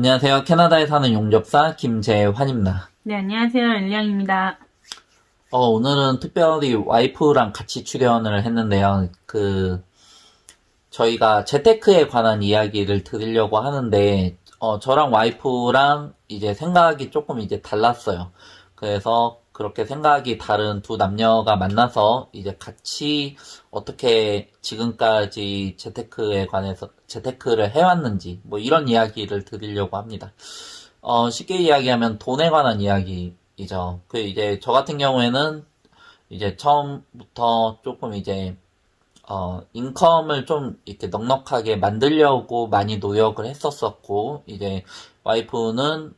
안녕하세요. 캐나다에 사는 용접사 김재환입니다. 네, 안녕하세요. 일량입니다. 어, 오늘은 특별히 와이프랑 같이 출연을 했는데요. 그, 저희가 재테크에 관한 이야기를 드리려고 하는데, 어, 저랑 와이프랑 이제 생각이 조금 이제 달랐어요. 그래서 그렇게 생각이 다른 두 남녀가 만나서 이제 같이 어떻게 지금까지 재테크에 관해서 재테크를 해왔는지 뭐 이런 이야기를 드리려고 합니다. 어, 쉽게 이야기하면 돈에 관한 이야기이죠. 그 이제 저 같은 경우에는 이제 처음부터 조금 이제 어, 인컴을 좀 이렇게 넉넉하게 만들려고 많이 노력을 했었었고, 이제 와이프는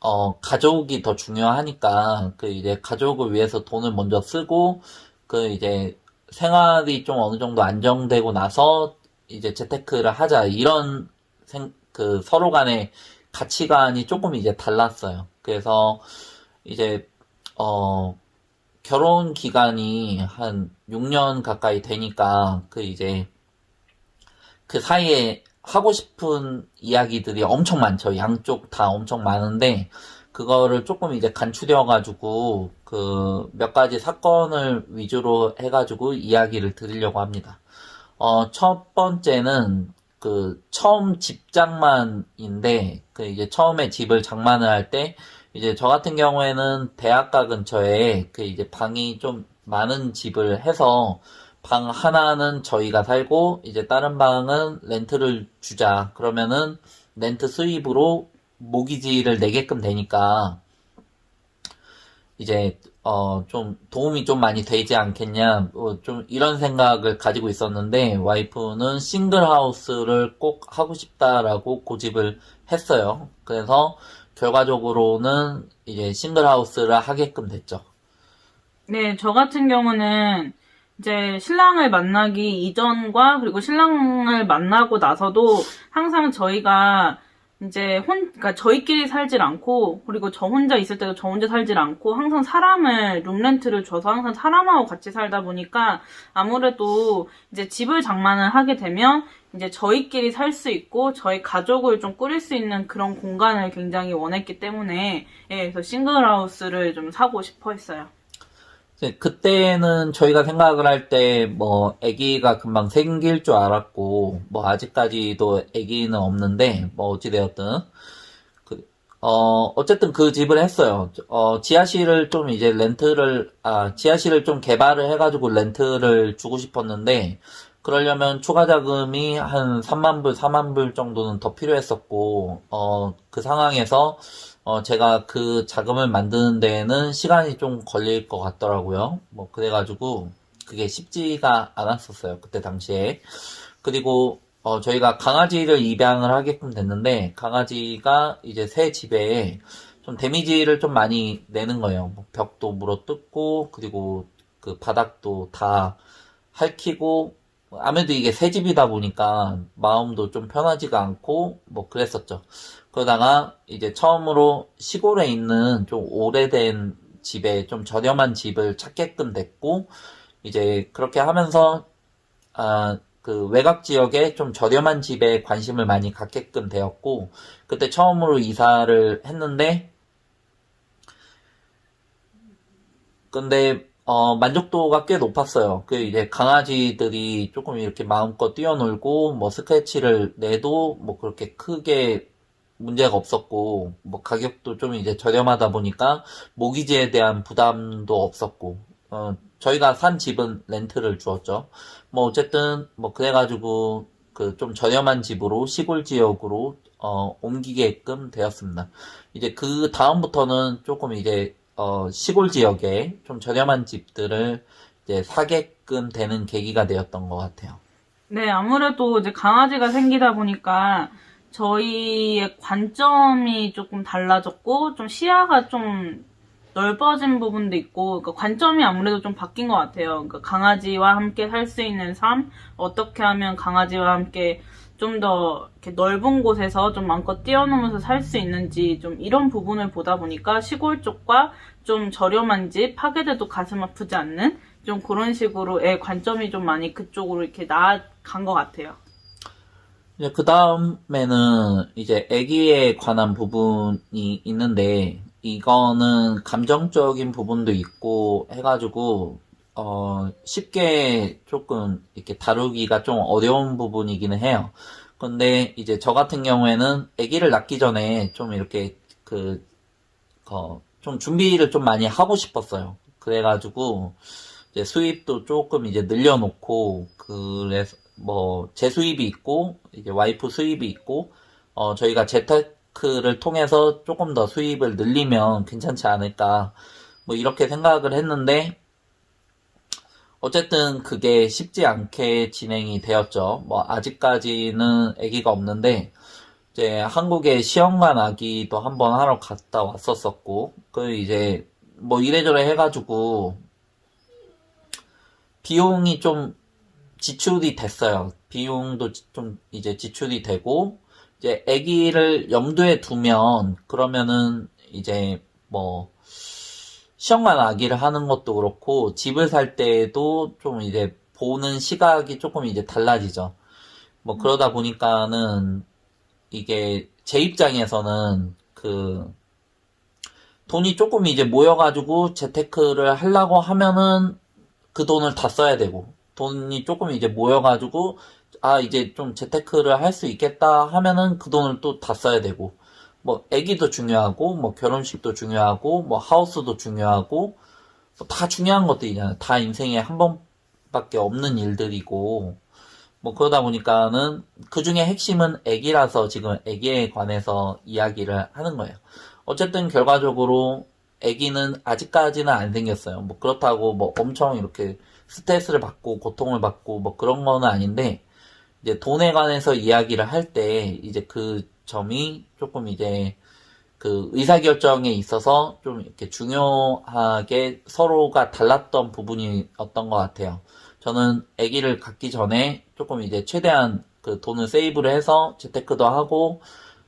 어, 가족이 더 중요하니까, 그 이제 가족을 위해서 돈을 먼저 쓰고, 그 이제 생활이 좀 어느 정도 안정되고 나서 이제 재테크를 하자. 이런 생, 그 서로 간의 가치관이 조금 이제 달랐어요. 그래서 이제, 어, 결혼 기간이 한 6년 가까이 되니까, 그 이제, 그 사이에 하고 싶은 이야기들이 엄청 많죠. 양쪽 다 엄청 많은데, 그거를 조금 이제 간추려 가지고, 그 몇 가지 사건을 위주로 해 가지고 이야기를 드리려고 합니다. 어, 첫 번째는 그 처음 집 장만인데, 그 이제 처음에 집을 장만을 할 때, 이제 저 같은 경우에는 대학가 근처에 그 이제 방이 좀 많은 집을 해서 방 하나는 저희가 살고 이제 다른 방은 렌트를 주자. 그러면은 렌트 수입으로 모기지를 내게끔 되니까 이제 어 좀 도움이 좀 많이 되지 않겠냐 뭐좀 이런 생각을 가지고 있었는데 와이프는 싱글 하우스를 꼭 하고 싶다라고 고집을 했어요. 그래서 결과적으로는 이제 싱글 하우스를 하게끔 됐죠. 네, 저 같은 경우는 이제 신랑을 만나기 이전과 그리고 신랑을 만나고 나서도 항상 저희가 이제 혼, 그러니까 저희끼리 살질 않고 그리고 저 혼자 있을 때도 저 혼자 살질 않고 항상 사람을 룸렌트를 줘서 항상 사람하고 같이 살다 보니까 아무래도 이제 집을 장만을 하게 되면 이제 저희끼리 살 수 있고 저희 가족을 좀 꾸릴 수 있는 그런 공간을 굉장히 원했기 때문에 예, 그래서 싱글하우스를 좀 사고 싶어 했어요. 이제 그때는 저희가 생각을 할 때 뭐 아기가 금방 생길 줄 알았고 뭐 아직까지도 아기는 없는데 뭐 어찌되었든 그, 어 어쨌든 그 집을 했어요. 어 지하실을 좀 이제 렌트를 아 지하실을 좀 개발을 해가지고 렌트를 주고 싶었는데 그러려면 추가 자금이 한 3만 불, 4만 불 정도는 더 필요했었고 어 그 상황에서 어, 제가 그 자금을 만드는 데에는 시간이 좀 걸릴 것 같더라고요. 뭐, 그래가지고, 그게 쉽지가 않았었어요. 그때 당시에. 그리고, 어, 저희가 강아지를 입양을 하게끔 됐는데, 강아지가 이제 새 집에 좀 데미지를 좀 많이 내는 거예요. 뭐 벽도 물어 뜯고, 그리고 그 바닥도 다 핥히고, 아무래도 이게 새 집이다 보니까 마음도 좀 편하지가 않고, 뭐 그랬었죠. 그러다가 이제 처음으로 시골에 있는 좀 오래된 집에 좀 저렴한 집을 찾게끔 됐고, 이제 그렇게 하면서, 아, 그 외곽 지역에 좀 저렴한 집에 관심을 많이 갖게끔 되었고, 그때 처음으로 이사를 했는데, 근데, 어, 만족도가 꽤 높았어요. 그 이제 강아지들이 조금 이렇게 마음껏 뛰어놀고, 뭐 스크래치를 내도 뭐 그렇게 크게 문제가 없었고, 뭐 가격도 좀 이제 저렴하다 보니까 모기지에 대한 부담도 없었고, 어, 저희가 산 집은 렌트를 주었죠. 뭐 어쨌든 뭐 그래가지고 그 좀 저렴한 집으로 시골 지역으로 어, 옮기게끔 되었습니다. 이제 그 다음부터는 조금 이제 어, 시골 지역에 좀 저렴한 집들을 이제 사게끔 되는 계기가 되었던 것 같아요. 네, 아무래도 이제 강아지가 생기다 보니까 저희의 관점이 조금 달라졌고, 좀 시야가 좀 넓어진 부분도 있고, 그러니까 관점이 아무래도 좀 바뀐 것 같아요. 그러니까 강아지와 함께 살 수 있는 삶, 어떻게 하면 강아지와 함께 좀 더 넓은 곳에서 좀 마음껏 뛰어노면서 살 수 있는지 좀 이런 부분을 보다 보니까 시골 쪽과 좀 저렴한 집, 파괴돼도 가슴 아프지 않는 좀 그런 식으로의 관점이 좀 많이 그쪽으로 이렇게 나아간 것 같아요. 이제 그 다음에는 이제 아기에 관한 부분이 있는데 이거는 감정적인 부분도 있고 해가지고 어 쉽게 조금 이렇게 다루기가 좀 어려운 부분이기는 해요. 근데 이제 저 같은 경우에는 아기를 낳기 전에 좀 이렇게 그 어, 좀 준비를 좀 많이 하고 싶었어요. 그래가지고 이제 수입도 조금 이제 늘려놓고 그래서 뭐 제 수입이 있고 이제 와이프 수입이 있고 어 저희가 재테크를 통해서 조금 더 수입을 늘리면 괜찮지 않을까 뭐 이렇게 생각을 했는데 어쨌든 그게 쉽지 않게 진행이 되었죠. 뭐 아직까지는 아기가 없는데 이제 한국에 시험관 아기도 한번 하러 갔다 왔었었고 그 이제 뭐 이래저래 해가지고 비용이 좀 지출이 됐어요. 비용도 지- 좀 이제 지출이 되고 이제 아기를 염두에 두면 그러면은 이제 뭐 시험관 아기를 하는 것도 그렇고 집을 살 때도 좀 이제 보는 시각이 조금 이제 달라지죠. 뭐 그러다 보니까는 이게 제 입장에서는 그 돈이 조금 이제 모여가지고 재테크를 하려고 하면은 그 돈을 다 써야 되고 돈이 조금 이제 모여가지고 아 이제 좀 재테크를 할 수 있겠다 하면은 그 돈을 또 다 써야 되고 뭐 아기도 중요하고 뭐 결혼식도 중요하고 뭐 하우스도 중요하고 뭐 다 중요한 것들이잖아요. 다 인생에 한 번밖에 없는 일들이고 뭐 그러다 보니까는 그 중에 핵심은 아기라서 지금 아기에 관해서 이야기를 하는 거예요. 어쨌든 결과적으로 아기는 아직까지는 안 생겼어요. 뭐 그렇다고 뭐 엄청 이렇게 스트레스를 받고 고통을 받고 뭐 그런 거는 아닌데 이제 돈에 관해서 이야기를 할 때 이제 그 점이 조금 이제 그 의사결정에 있어서 좀 이렇게 중요하게 서로가 달랐던 부분이었던 것 같아요. 저는 아기를 갖기 전에 조금 이제 최대한 그 돈을 세이브를 해서 재테크도 하고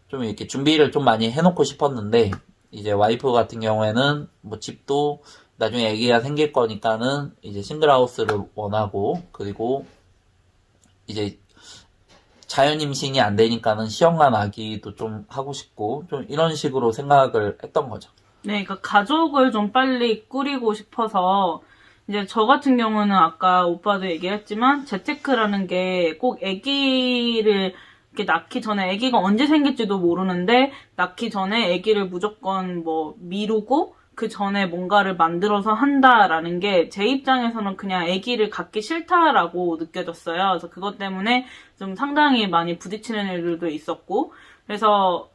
좀 이렇게 준비를 좀 많이 해놓고 싶었는데 이제 와이프 같은 경우에는 뭐 집도 나중에 아기가 생길 거니까는 이제 싱글하우스를 원하고 그리고 이제 자연 임신이 안 되니까는 시험관 아기도 좀 하고 싶고 좀 이런 식으로 생각을 했던 거죠. 네, 그러니까 가족을 좀 빨리 꾸리고 싶어서 이제 저 같은 경우는 아까 오빠도 얘기했지만 재테크라는 게 꼭 아기를 이렇게 낳기 전에 아기가 언제 생길지도 모르는데 낳기 전에 아기를 무조건 뭐 미루고 그 전에 뭔가를 만들어서 한다라는 게 제 입장에서는 그냥 아기를 갖기 싫다라고 느껴졌어요. 그래서 그것 때문에 좀 상당히 많이 부딪히는 일들도 있었고 그래서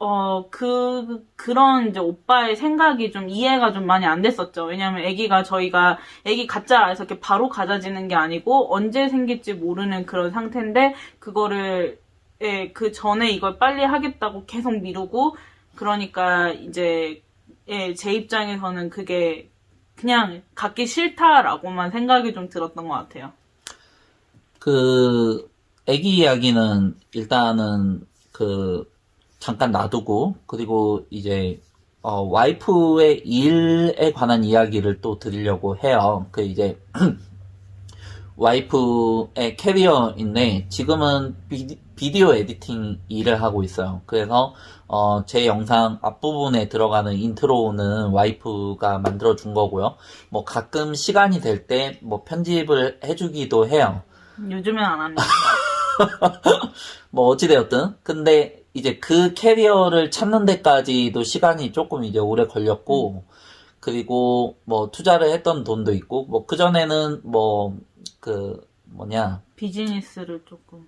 어, 그, 그런 이제 오빠의 생각이 좀 이해가 좀 많이 안 됐었죠. 왜냐면 아기가 저희가 아기 가짜 해서 이렇게 바로 가져지는 게 아니고 언제 생길지 모르는 그런 상태인데 그거를 예, 그 전에 이걸 빨리 하겠다고 계속 미루고 그러니까 이제 예, 제 입장에서는 그게 그냥 갖기 싫다라고만 생각이 좀 들었던 것 같아요. 그 아기 이야기는 일단은 그 잠깐 놔두고 그리고 이제 어, 와이프의 일에 관한 이야기를 또 드리려고 해요. 그 이제 와이프의 캐리어인데 지금은 비디, 비디 오 에디팅 일을 하고 있어요. 그래서 어, 제 영상 앞부분에 들어가는 인트로는 와이프가 만들어 준 거고요. 뭐 가끔 시간이 될 때 뭐 편집을 해주기도 해요. 요즘엔 안 합니다. 뭐 어찌되었든 근데 이제 그 캐리어를 찾는 데까지도 시간이 조금 이제 오래 걸렸고 그리고 뭐 투자를 했던 돈도 있고 뭐 그전에는 뭐 그 뭐냐 비즈니스를 조금.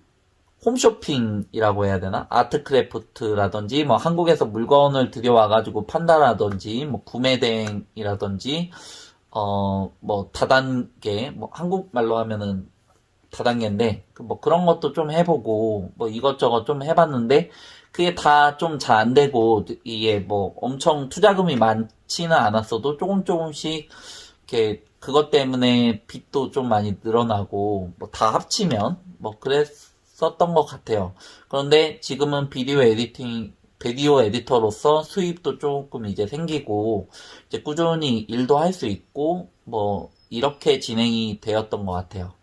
홈쇼핑이라고 해야 되나? 아트크래프트라든지, 뭐, 한국에서 물건을 들여와가지고 판다라든지, 뭐, 구매 대행이라든지, 어, 뭐, 다단계, 뭐, 한국말로 하면은 다단계인데, 그 뭐, 그런 것도 좀 해보고, 뭐, 이것저것 좀 해봤는데, 그게 다 좀 잘 안 되고, 이게 뭐, 엄청 투자금이 많지는 않았어도 조금 조금씩, 이렇게, 그것 때문에 빚도 좀 많이 늘어나고, 뭐, 다 합치면, 뭐, 그랬었던 것 같아요. 그런데 지금은 비디오 에디팅, 비디오 에디터로서 수입도 조금 이제 생기고, 이제 꾸준히 일도 할 수 있고, 뭐, 이렇게 진행이 되었던 것 같아요.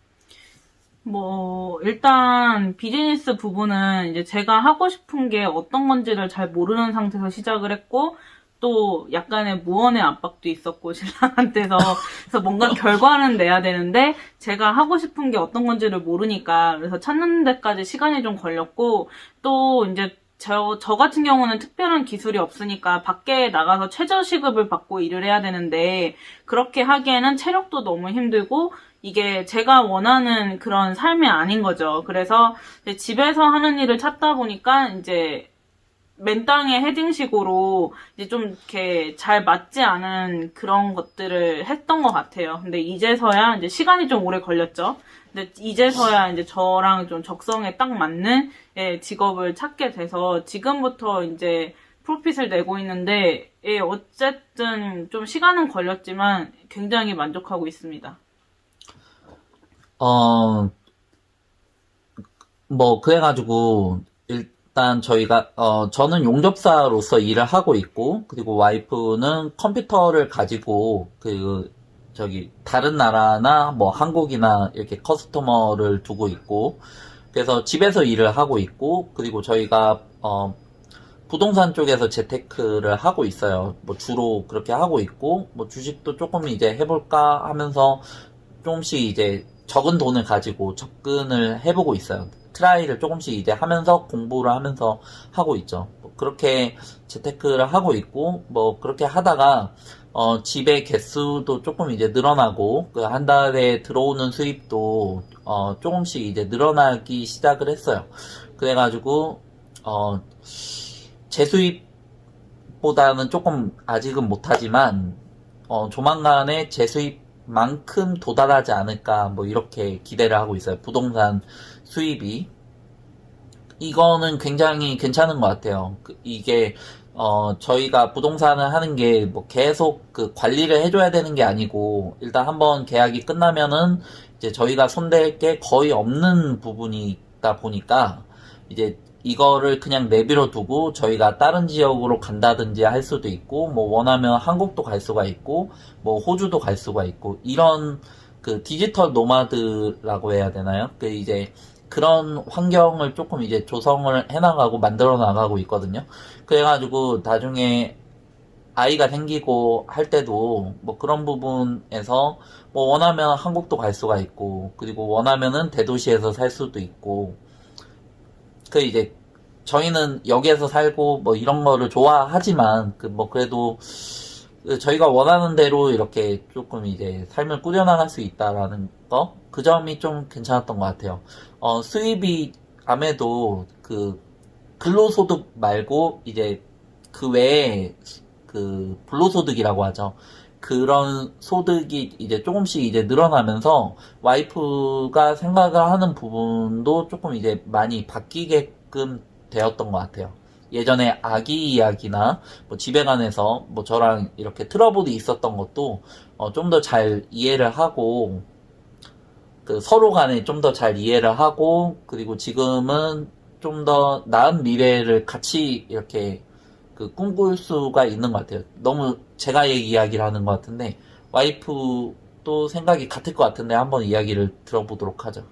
뭐, 일단, 비즈니스 부분은 이제 제가 하고 싶은 게 어떤 건지를 잘 모르는 상태에서 시작을 했고, 또 약간의 무언의 압박도 있었고, 신랑한테서. 그래서 뭔가 결과는 내야 되는데, 제가 하고 싶은 게 어떤 건지를 모르니까, 그래서 찾는 데까지 시간이 좀 걸렸고, 또 이제 저, 저 같은 경우는 특별한 기술이 없으니까 밖에 나가서 최저시급을 받고 일을 해야 되는데, 그렇게 하기에는 체력도 너무 힘들고, 이게 제가 원하는 그런 삶이 아닌 거죠. 그래서 집에서 하는 일을 찾다 보니까 이제 맨땅에 헤딩식으로 이제 좀 이렇게 잘 맞지 않은 그런 것들을 했던 것 같아요. 근데 이제서야 이제 시간이 좀 오래 걸렸죠. 근데 이제서야 이제 저랑 좀 적성에 딱 맞는 예, 직업을 찾게 돼서 지금부터 이제 프로핏을 내고 있는데 예, 어쨌든 좀 시간은 걸렸지만 굉장히 만족하고 있습니다. 어, 뭐, 그래가지고, 일단 저희가, 어, 저는 용접사로서 일을 하고 있고, 그리고 와이프는 컴퓨터를 가지고, 그, 저기, 다른 나라나, 뭐, 한국이나 이렇게 커스터머를 두고 있고, 그래서 집에서 일을 하고 있고, 그리고 저희가, 어, 부동산 쪽에서 재테크를 하고 있어요. 뭐, 주로 그렇게 하고 있고, 뭐, 주식도 조금 이제 해볼까 하면서, 조금씩 이제 적은 돈을 가지고 접근을 해보고 있어요. 트라이를 조금씩 이제 하면서 공부를 하면서 하고 있죠. 뭐 그렇게 재테크를 하고 있고, 뭐 그렇게 하다가, 어, 집의 개수도 조금 이제 늘어나고, 그 한 달에 들어오는 수입도, 어, 조금씩 이제 늘어나기 시작을 했어요. 그래가지고, 어, 제 수입보다는 조금 아직은 못하지만, 어, 조만간에 제 수입 만큼 도달하지 않을까, 뭐, 이렇게 기대를 하고 있어요. 부동산 수입이. 이거는 굉장히 괜찮은 것 같아요. 그- 이게, 어, 저희가 부동산을 하는 게 뭐 계속 그 관리를 해줘야 되는 게 아니고, 일단 한번 계약이 끝나면은 이제 저희가 손댈 게 거의 없는 부분이 있다 보니까, 이제 이거를 그냥 내비로 두고 저희가 다른 지역으로 간다든지 할 수도 있고, 뭐 원하면 한국도 갈 수가 있고, 뭐 호주도 갈 수가 있고, 이런 그 디지털 노마드라고 해야 되나요? 그 이제 그런 환경을 조금 이제 조성을 해나가고 만들어 나가고 있거든요. 그래가지고 나중에 아이가 생기고 할 때도 뭐 그런 부분에서 뭐 원하면 한국도 갈 수가 있고, 그리고 원하면은 대도시에서 살 수도 있고, 그 이제 저희는 여기에서 살고 뭐 이런 거를 좋아하지만 그 뭐 그래도 그 저희가 원하는 대로 이렇게 조금 이제 삶을 꾸려나갈 수 있다라는 거 그 점이 좀 괜찮았던 것 같아요. 어 수입이 아무래도 그 근로소득 말고 이제 그 외에 그 불로소득이라고 하죠. 그런 소득이 이제 조금씩 이제 늘어나면서 와이프가 생각을 하는 부분도 조금 이제 많이 바뀌게끔 되었던 것 같아요. 예전에 아기 이야기나 뭐 집에 관해서 뭐 저랑 이렇게 트러블이 있었던 것도 어, 좀 더 잘 이해를 하고 그 서로 간에 좀 더 잘 이해를 하고 그리고 지금은 좀 더 나은 미래를 같이 이렇게 그 꿈꿀 수가 있는 것 같아요. 너무 제가 이야기를 하는 것 같은데 와이프도 생각이 같을 것 같은데 한번 이야기를 들어보도록 하죠.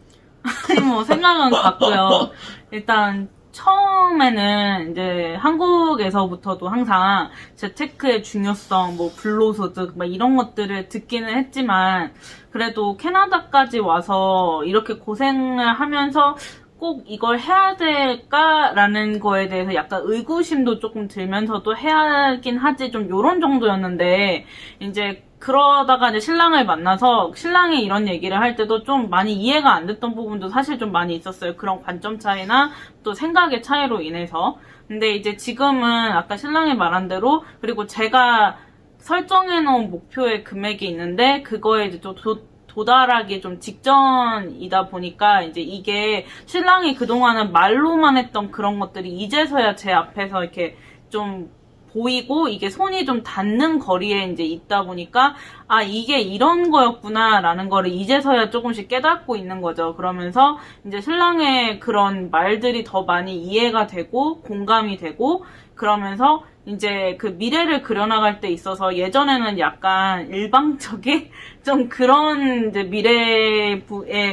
아니, 뭐, 생각은 같고요. 일단, 처음에는 이제 한국에서부터도 항상 재테크의 중요성, 뭐, 불로소득, 막 이런 것들을 듣기는 했지만, 그래도 캐나다까지 와서 이렇게 고생을 하면서 꼭 이걸 해야 될까라는 거에 대해서 약간 의구심도 조금 들면서도 해야긴 하지 좀 요런 정도였는데 이제 그러다가 이제 신랑을 만나서 신랑이 이런 얘기를 할 때도 좀 많이 이해가 안 됐던 부분도 사실 좀 많이 있었어요. 그런 관점 차이나 또 생각의 차이로 인해서. 근데 이제 지금은 아까 신랑이 말한 대로 그리고 제가 설정해 놓은 목표의 금액이 있는데 그거에 이제 또 도, 도달하기 좀 직전이다 보니까 이제 이게 신랑이 그동안은 말로만 했던 그런 것들이 이제서야 제 앞에서 이렇게 좀 보이고 이게 손이 좀 닿는 거리에 이제 있다 보니까 아 이게 이런 거였구나라는 거를 이제서야 조금씩 깨닫고 있는 거죠. 그러면서 이제 신랑의 그런 말들이 더 많이 이해가 되고 공감이 되고 그러면서 이제 그 미래를 그려나갈 때 있어서 예전에는 약간 일방적인 좀 그런 이제 미래의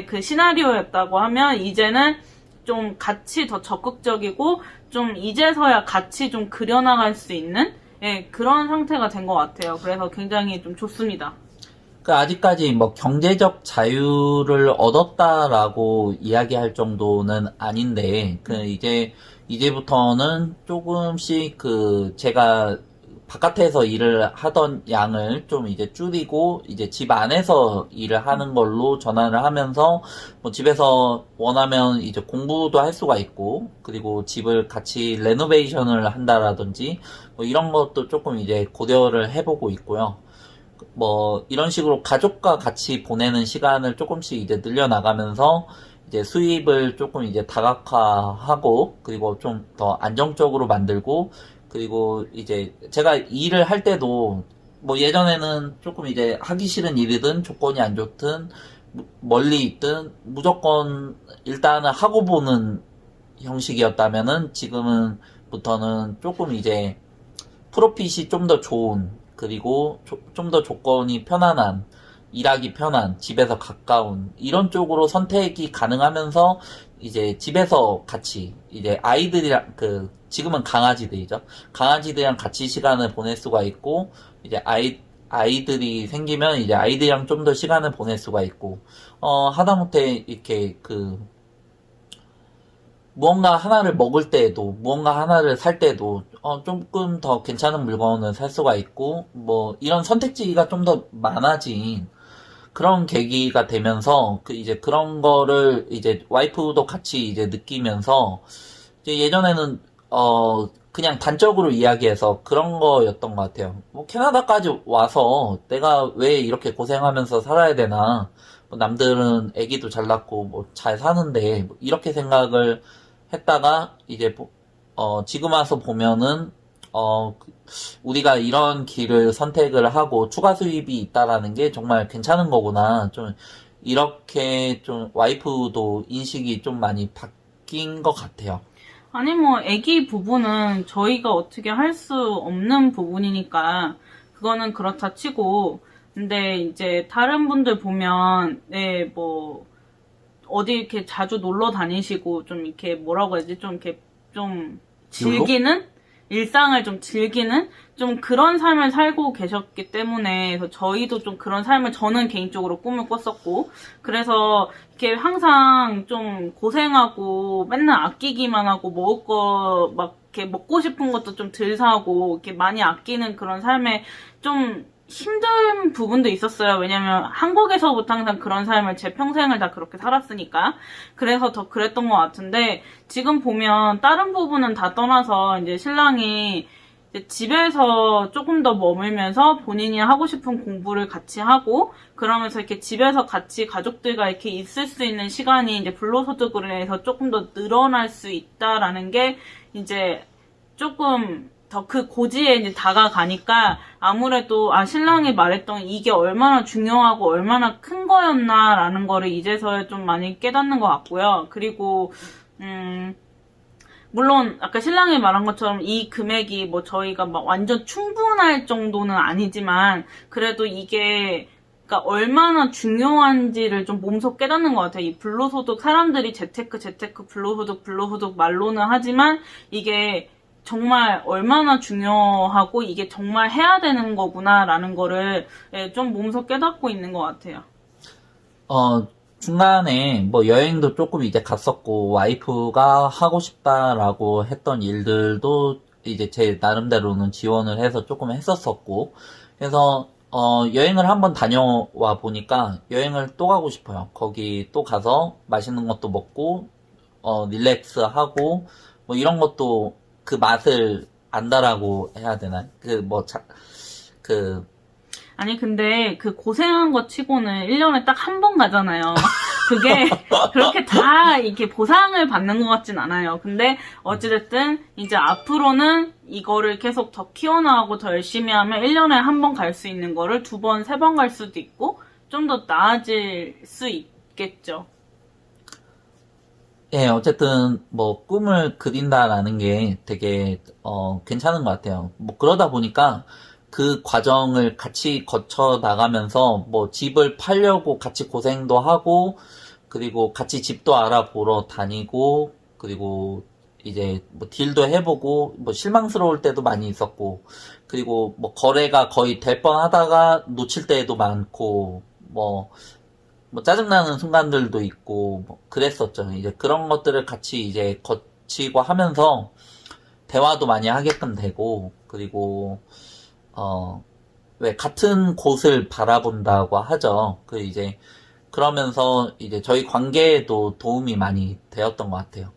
그 시나리오였다고 하면 이제는 좀 같이 더 적극적이고 좀 이제서야 같이 좀 그려나갈 수 있는 예, 그런 상태가 된 것 같아요. 그래서 굉장히 좀 좋습니다. 그 아직까지 뭐 경제적 자유를 얻었다라고 이야기할 정도는 아닌데 그 이제 이제부터는 조금씩 그 제가 바깥에서 일을 하던 양을 좀 이제 줄이고 이제 집 안에서 일을 하는 걸로 전환을 하면서 뭐 집에서 원하면 이제 공부도 할 수가 있고 그리고 집을 같이 레노베이션을 한다라든지 뭐 이런 것도 조금 이제 고려를 해보고 있고요. 뭐 이런 식으로 가족과 같이 보내는 시간을 조금씩 이제 늘려나가면서 이제 수입을 조금 이제 다각화하고 그리고 좀 더 안정적으로 만들고 그리고 이제 제가 일을 할 때도 뭐 예전에는 조금 이제 하기 싫은 일이든 조건이 안 좋든 무- 멀리 있든 무조건 일단은 하고 보는 형식이었다면은 지금은부터는 조금 이제 프로핏이 좀 더 좋은 그리고 좀 더 조건이 편안한 일하기 편한 집에서 가까운 이런 쪽으로 선택이 가능하면서 이제 집에서 같이 이제 아이들이랑 그 지금은 강아지들이죠. 강아지들이랑 같이 시간을 보낼 수가 있고 이제 아이 아이들이 생기면 이제 아이들이랑 좀 더 시간을 보낼 수가 있고 어 하다못해 이렇게 그 무언가 하나를 먹을 때에도, 무언가 하나를 살 때도, 어, 조금 더 괜찮은 물건을 살 수가 있고, 뭐, 이런 선택지가 좀 더 많아진 그런 계기가 되면서, 그, 이제 그런 거를 이제 와이프도 같이 이제 느끼면서, 이제 예전에는, 어, 그냥 단적으로 이야기해서 그런 거였던 것 같아요. 뭐, 캐나다까지 와서 내가 왜 이렇게 고생하면서 살아야 되나, 뭐 남들은 아기도 잘 낳고 뭐 잘 사는데 뭐 이렇게 생각을 했다가 이제 보- 어 지금 와서 보면은 어 그- 우리가 이런 길을 선택을 하고 추가 수입이 있다라는 게 정말 괜찮은 거구나 좀 이렇게 좀 와이프도 인식이 좀 많이 바뀐 것 같아요. 아니 뭐 아기 부분은 저희가 어떻게 할 수 없는 부분이니까 그거는 그렇다 치고. 근데 이제 다른 분들 보면 네뭐 어디 이렇게 자주 놀러 다니시고 좀 이렇게 뭐라고 해야지? 좀 이렇게 좀 즐기는 일상을 좀 즐기는 좀 그런 삶을 살고 계셨기 때문에 그래서 저희도 좀 그런 삶을 저는 개인적으로 꿈을 꿨었고 그래서 이렇게 항상 좀 고생하고 맨날 아끼기만 하고 먹을 거 막 이렇게 먹고 싶은 것도 좀 덜 사고 이렇게 많이 아끼는 그런 삶에 좀 힘든 부분도 있었어요. 왜냐면 한국에서부터 항상 그런 삶을 제 평생을 다 그렇게 살았으니까. 그래서 더 그랬던 것 같은데 지금 보면 다른 부분은 다 떠나서 이제 신랑이 이제 집에서 조금 더 머물면서 본인이 하고 싶은 공부를 같이 하고 그러면서 이렇게 집에서 같이 가족들과 이렇게 있을 수 있는 시간이 이제 불로소득으로 인해서 조금 더 늘어날 수 있다라는 게 이제 조금 더 그 고지에 이제 다가가니까 아무래도 아 신랑이 말했던 이게 얼마나 중요하고 얼마나 큰 거였나라는 거를 이제서야 좀 많이 깨닫는 것 같고요. 그리고 음 물론 아까 신랑이 말한 것처럼 이 금액이 뭐 저희가 막 완전 충분할 정도는 아니지만 그래도 이게 그러니까 얼마나 중요한지를 좀 몸소 깨닫는 것 같아요. 이 불로소득 사람들이 재테크 재테크 불로소득 불로소득 말로는 하지만 이게 정말 얼마나 중요하고 이게 정말 해야 되는 거구나라는 거를 예, 좀 몸소 깨닫고 있는 것 같아요. 어, 중간에 뭐 여행도 조금 이제 갔었고, 와이프가 하고 싶다라고 했던 일들도 이제 제 나름대로는 지원을 해서 조금 했었었고, 그래서, 어, 여행을 한번 다녀와 보니까 여행을 또 가고 싶어요. 거기 또 가서 맛있는 것도 먹고, 어, 릴렉스 하고, 뭐 이런 것도 그 맛을 안다라고 해야 되나? 그 뭐, 자, 그, 아니 근데 그 고생한 거 치고는 1년에 딱 한 번 가잖아요. 그게 그렇게 다 이렇게 보상을 받는 것 같진 않아요. 근데 어찌됐든 이제 앞으로는 이거를 계속 더 키워나가고 더 열심히 하면 1년에 한 번 갈 수 있는 거를 두 번, 세 번 갈 수도 있고 좀 더 나아질 수 있겠죠. 예, 어쨌든 뭐 꿈을 그린다라는 게 되게 어 괜찮은 것 같아요. 뭐 그러다 보니까 그 과정을 같이 거쳐 나가면서 뭐 집을 팔려고 같이 고생도 하고 그리고 같이 집도 알아보러 다니고 그리고 이제 뭐 딜도 해보고 뭐 실망스러울 때도 많이 있었고 그리고 뭐 거래가 거의 될 뻔하다가 놓칠 때도 많고 뭐 뭐 짜증나는 순간들도 있고 뭐 그랬었죠. 이제 그런 것들을 같이 이제 거치고 하면서 대화도 많이 하게끔 되고 그리고 어 왜 같은 곳을 바라본다고 하죠. 그 이제 그러면서 이제 저희 관계에도 도움이 많이 되었던 것 같아요.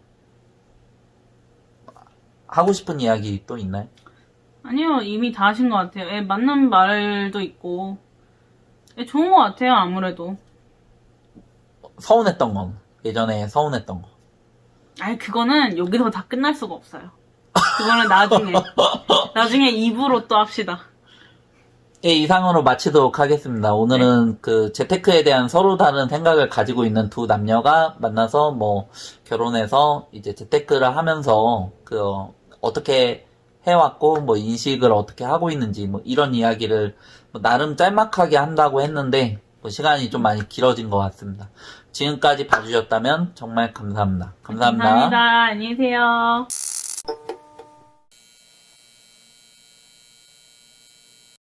하고 싶은 이야기 또 있나요? 아니요, 이미 다 하신 것 같아요. 예, 맞는 말도 있고. 예, 좋은 것 같아요, 아무래도. 서운했던 건 예전에 서운했던 거. 아니, 그거는 여기서 다 끝날 수가 없어요. 그거는 나중에. 나중에 입으로 또 합시다. 예, 이상으로 마치도록 하겠습니다. 오늘은 그 재테크에 대한 서로 다른 생각을 가지고 있는 두 남녀가 만나서 뭐 결혼해서 이제 재테크를 하면서 그 어, 어떻게 해왔고 뭐 인식을 어떻게 하고 있는지 뭐 이런 이야기를 뭐 나름 짤막하게 한다고 했는데 뭐 시간이 좀 많이 길어진 것 같습니다. 지금까지 봐주셨다면 정말 감사합니다. 감사합니다. 감사합니다. 안녕히 계세요.